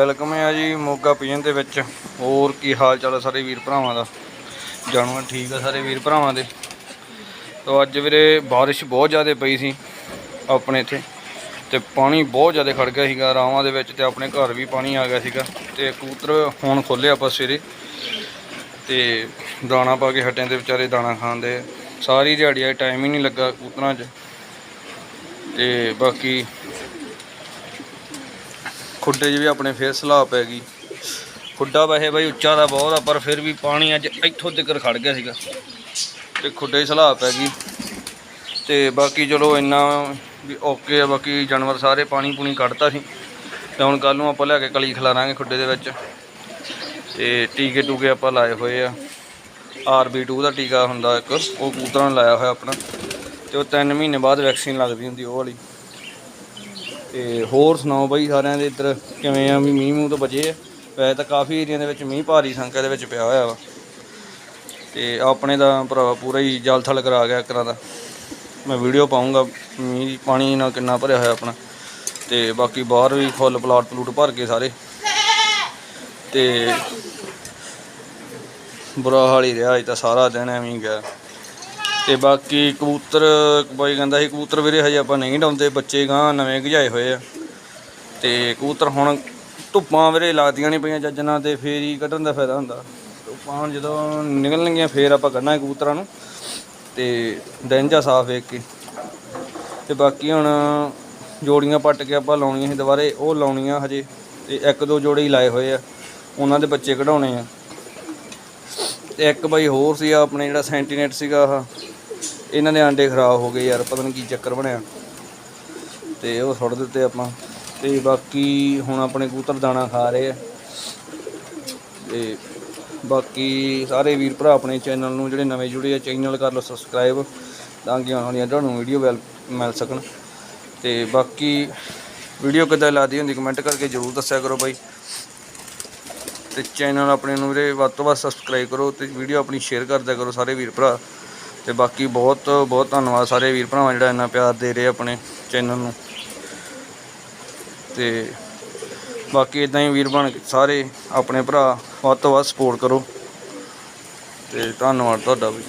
Welcome ਹੈ ਜੀ ਮੋਗਾ ਪੀਣ ਦੇ ਵਿੱਚ। ਹੋਰ ਕੀ ਹਾਲ ਚਾਲ ਹੈ ਸਾਰੇ ਵੀਰ ਭਰਾਵਾਂ ਦਾ? ਜਾਣਵਾ ਠੀਕ ਆ ਸਾਰੇ ਵੀਰ ਭਰਾਵਾਂ ਦੇ। ਤੋ ਅੱਜ ਵੀਰੇ ਬਾਰਿਸ਼ ਬਹੁਤ ਜ਼ਿਆਦਾ ਪਈ ਸੀ ਆਪਣੇ ਇੱਥੇ ਤੇ ਪਾਣੀ ਬਹੁਤ ਜ਼ਿਆਦਾ ਖੜ ਗਿਆ ਸੀਗਾ ਰਾਵਾਂ ਦੇ ਵਿੱਚ ਤੇ ਆਪਣੇ ਘਰ ਵੀ ਪਾਣੀ ਆ ਗਿਆ ਸੀਗਾ ਤੇ ਕੂਤਰ ਹੁਣ ਖੋਲੇ ਆਪਾਂ ਸਵੇਰੇ ਤੇ ਦਾਣਾ ਪਾ ਕੇ ਹਟੇ 'ਤੇ ਵਿਚਾਰੇ ਦਾਣਾ ਖਾਂਦੇ ਸਾਰੀ ਦਿਹਾੜੀ ਆ ਟਾਈਮ ਹੀ ਨਹੀਂ ਲੱਗਾ ਕੂਤਰਾਂ 'ਚ। ਤੇ ਬਾਕੀ ਖੁੱਡੇ 'ਚ ਵੀ ਆਪਣੇ ਫੇਰ ਸਲਾਹ ਪੈ ਗਈ। ਖੁੱਡਾ ਵੈਸੇ ਬਾਈ ਉੱਚਾ ਦਾ ਬਹੁਤ ਆ, ਪਰ ਫਿਰ ਵੀ ਪਾਣੀ ਅੱਜ ਇੱਥੋਂ ਤੱਕ ਖੜ ਗਿਆ ਸੀਗਾ ਤੇ ਖੁੱਡੇ ਸਲਾਹ ਪੈ ਗਈ। ਤੇ ਬਾਕੀ ਚਲੋ ਇੰਨਾ ਵੀ ਓਕੇ ਆ, ਬਾਕੀ ਜਾਨਵਰ ਸਾਰੇ ਪਾਣੀ ਪੂਣੀ ਕੱਢਤਾ ਸੀ। ਤੇ ਹੁਣ ਕੱਲ ਨੂੰ ਆਪਾਂ ਲਿਆ ਕੇ ਕਲੀ ਖਿਲਾਰਾਂਗੇ ਖੁੱਡੇ ਦੇ ਵਿੱਚ। ਤੇ ਟੀਕੇ ਟੂਕੇ ਆਪਾਂ ਲਾਏ ਹੋਏ ਆ। RB2 ਦਾ ਟੀਕਾ ਹੁੰਦਾ ਇੱਕ, ਉਹ ਕਬੂਤਰਾਂ ਲਾਇਆ ਹੋਇਆ ਆਪਣਾ। ਤੇ ਉਹ 3 ਮਹੀਨੇ ਬਾਅਦ ਵੈਕਸੀਨ ਲੱਗਦੀ ਹੁੰਦੀ ਉਹ ਵਾਲੀ। ਤੇ ਹੋਰ ਸੁਣਾਓ ਬਾਈ, ਸਾਰਿਆਂ ਦੇ ਇੱਧਰ ਕਿਵੇਂ ਆ? ਵੀ ਮੀਂਹ ਮੂੰਹ ਤੋਂ ਬਚੇ ਆ। ਵੈਸੇ ਤਾਂ ਕਾਫੀ ਏਰੀਆ ਦੇ ਵਿੱਚ ਮੀਂਹ ਭਾਰੀ ਸੰਖਿਆ ਦੇ ਵਿੱਚ ਪਿਆ ਹੋਇਆ ਵਾ। ਤੇ ਆਪਣੇ ਦਾ ਭਰਾਵਾ ਪੂਰਾ ਹੀ ਜਲ ਥਲ ਕਰਾ ਗਿਆ ਇੱਕ ਦਾ। ਮੈਂ ਵੀਡੀਓ ਪਾਉਂਗਾ ਮੀਂਹ ਪਾਣੀ ਨਾਲ ਕਿੰਨਾ ਭਰਿਆ ਹੋਇਆ ਆਪਣਾ। ਤੇ ਬਾਕੀ ਬਾਹਰ ਵੀ ਫੁੱਲ ਪਲਾਟ ਪਲੂਟ ਭਰ ਕੇ ਸਾਰੇ। ਤੇ ਬੁਰਾ ਹਾਲ ਹੀ ਰਿਹਾ, ਅੱਜ ਤਾਂ ਸਾਰਾ ਦਿਨ ਐਵੇਂ ਹੀ ਗਿਆ। ਤੇ ਬਾਕੀ ਕਬੂਤਰ ਬਾਈ ਕਹਿੰਦਾ ਸੀ, ਕਬੂਤਰ ਵੀਰੇ ਹਜੇ ਆਪਾਂ ਨਹੀਂ ਡਾਉਂਦੇ, ਬੱਚੇ ਗਾਂ ਨਵੇਂ ਗਜਾਏ ਹੋਏ ਆ। ਤੇ ਕਬੂਤਰ ਹੁਣ ਧੁੱਪਾਂ ਵੀਰੇ ਲੱਗਦੀਆਂ ਨਹੀਂ ਪਈਆਂ ਚੱਜ ਤੇ ਫੇਰ ਹੀ ਕੱਢਣ ਦਾ ਫਾਇਦਾ ਹੁੰਦਾ। ਧੁੱਪਾਂ ਹੁਣ ਜਦੋਂ ਨਿਕਲਣਗੀਆਂ, ਫੇਰ ਆਪਾਂ ਕੱਢਣਾ ਕਬੂਤਰਾਂ ਨੂੰ। ਤੇ ਦਿਨ ਜਾਂ ਸਾਫ਼ ਵੇਖ ਕੇ। ਤੇ ਬਾਕੀ ਹੁਣ ਜੋੜੀਆਂ ਪੱਟ ਕੇ ਆਪਾਂ ਲਾਉਣੀਆਂ ਸੀ ਦੁਬਾਰੇ, ਉਹ ਲਾਉਣੀਆਂ ਹਜੇ। ਤੇ ਇੱਕ ਦੋ ਜੋੜੇ ਹੀ ਲਾਏ ਹੋਏ ਆ, ਉਹਨਾਂ ਦੇ ਬੱਚੇ ਕਢਾਉਣੇ ਆ। ਤੇ ਇੱਕ ਬਾਈ ਹੋਰ ਸੀ ਆਪਣੇ ਜਿਹੜਾ ਸੈਂਟੀਨੇਟ ਸੀਗਾ ਆਹ। ਇਹਨਾਂ ਦੇ ਆਂਡੇ ਖਰਾਬ ਹੋ ਗਏ ਯਾਰ, ਪਤਾ ਨਹੀਂ ਕੀ ਚੱਕਰ ਬਣਿਆ। ਤੇ ਉਹ ਸੁੱਟ ਦਿੱਤੇ ਆਪਾਂ। ਤੇ ਬਾਕੀ ਹੁਣ ਆਪਣੇ ਕਬੂਤਰ ਦਾਣਾ ਖਾ ਰਹੇ ਆ। ਤੇ ਬਾਕੀ ਸਾਰੇ ਵੀਰ ਭਰਾ ਆਪਣੇ ਚੈਨਲ ਨੂੰ ਜਿਹੜੇ ਨਵੇਂ ਜੁੜੇ ਆ, ਚੈਨਲ ਕਰ ਲਓ ਸਬਸਕ੍ਰਾਈਬ, ਤਾਂ ਕਿ ਆਉਣ ਵਾਲੀਆਂ ਤੁਹਾਨੂੰ ਵੀਡੀਓ ਵੈਲ ਮਿਲ ਸਕਣ। ਤੇ ਬਾਕੀ ਵੀਡੀਓ ਕਿੱਦਾਂ ਲੱਗਦੀ ਹੁੰਦੀ ਕਮੈਂਟ ਕਰਕੇ ਜਰੂਰ ਦੱਸਿਆ ਕਰੋ ਬਾਈ। ਤੇ ਚੈਨਲ ਆਪਣੇ ਨੂੰ ਵੀਰੇ ਵੱਧ ਤੋਂ ਵੱਧ ਸਬਸਕ੍ਰਾਈਬ ਕਰੋ ਤੇ ਵੀਡੀਓ ਆਪਣੀ ਸ਼ੇਅਰ ਕਰਦਿਆ ਕਰੋ ਸਾਰੇ ਵੀਰ ਭਰਾ। ਤੇ ਬਾਕੀ ਬਹੁਤ ਬਹੁਤ ਧੰਨਵਾਦ ਸਾਰੇ ਵੀਰ ਭਰਾਵਾਂ ਜਿਹੜਾ ਇੰਨਾ ਪਿਆਰ ਦੇ ਰਹੇ ਆਪਣੇ ਚੈਨਲ ਨੂੰ। ਤੇ ਬਾਕੀ ਇਦਾਂ ਹੀ ਵੀਰ ਬਣ ਸਾਰੇ ਆਪਣੇ ਭਰਾ ਵੱਧ ਤੋਂ ਵੱਧ ਸਪੋਰਟ ਕਰੋ। ਤੇ ਧੰਨਵਾਦ ਤੁਹਾਡਾ ਵੀ।